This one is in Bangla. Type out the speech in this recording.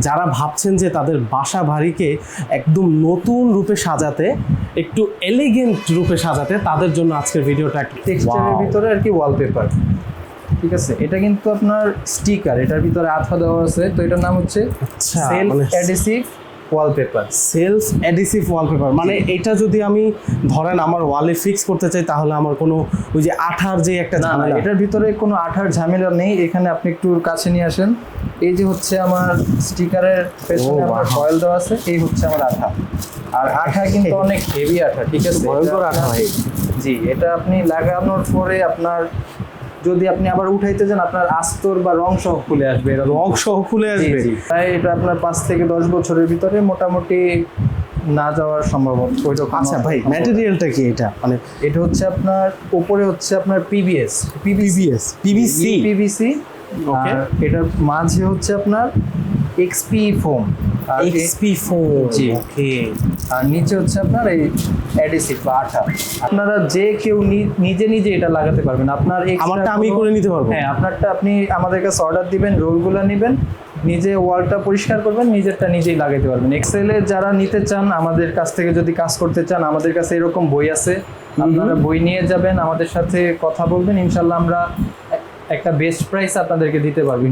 যারা ভাবছেন যে তাদের বাসা বাড়িকে একদম নতুন রূপে সাজাতে একটু এলিগেন্ট রূপে সাজাতে তাদের জন্য আজকের ভিডিওটা একটা টেক্সচারের ভিতরে আর কি ওয়ালপেপার ঠিক আছে? এটা কিন্তু আপনার স্টিকার এটার ভিতরে আঠা দেওয়া আছে। তো এটার নাম হচ্ছে সেলফ মানে- adhesive wallpaper self adhesive wallpaper মানে এটা যদি আমি ধরেন আমার ওয়ালে ফিক্স করতে চাই তাহলে আমার কোনো ওই যে আঠার যে একটা ঝামেলা। এটার ভিতরে কোনো আঠার ঝামেলা নেই। এখানে আপনি একটু কাছে নিয়ে আসেন। এই যে হচ্ছে আমার স্টিকারের পেছনে আমার. ফয়েল দেওয়া আছে এই হচ্ছে আমার আঠা। আর আঠা কিন্তু অনেক হেভি আঠা ঠিক আছে? ভয়ঙ্কর এটা আঠা জি এটা আপনি লাগানোর পরে আপনার যদি আপনি আবার উঠাইতে যান আপনার আস্তর বা রং সহ খুলে আসবে এরকম। রং সহ খুলে আসবে। তাই এটা আপনার পাঁচ থেকে দশ বছরের ভিতরে মোটামুটি না যাওয়ার সম্ভাবনা। ওইরকম আচ্ছা ভাই ম্যাটেরিয়ালটা কি এটা? মানে এটা হচ্ছে আপনার উপরে হচ্ছে আপনার পিবিএস পিবিএস পিভিসি পিভিসি আর এটার মাঝে হচ্ছে আপনার এক্সপি ফোম আর এক্সপি ফোর জি। ওকে আর নিচে হচ্ছে আপনার এই অ্যাডিসিভ বা আঠা। আপনারা যে কেউ নিজে নিজে এটা লাগাতে পারবেন। আপনার আমারটা আমি করে নিতে পারব। হ্যাঁ আপনারটা আপনি আমাদের কাছে অর্ডার দিবেন রোলগুলো নেবেন নিজে ওয়ালটা পরিষ্কার করবেন নিজেরটা নিজেই লাগাতে পারবেন। এক্সেলে যারা নিতে চান আমাদের কাছ থেকে যদি কাজ করতে চান আমাদের কাছে এরকম বই আছে। আপনারা বই নিয়ে যাবেন আমাদের সাথে কথা বলবেন। ইনশাল্লাহ আমরা একটা বেস্ট প্রাইস আপনাদেরকে দিতে পারব।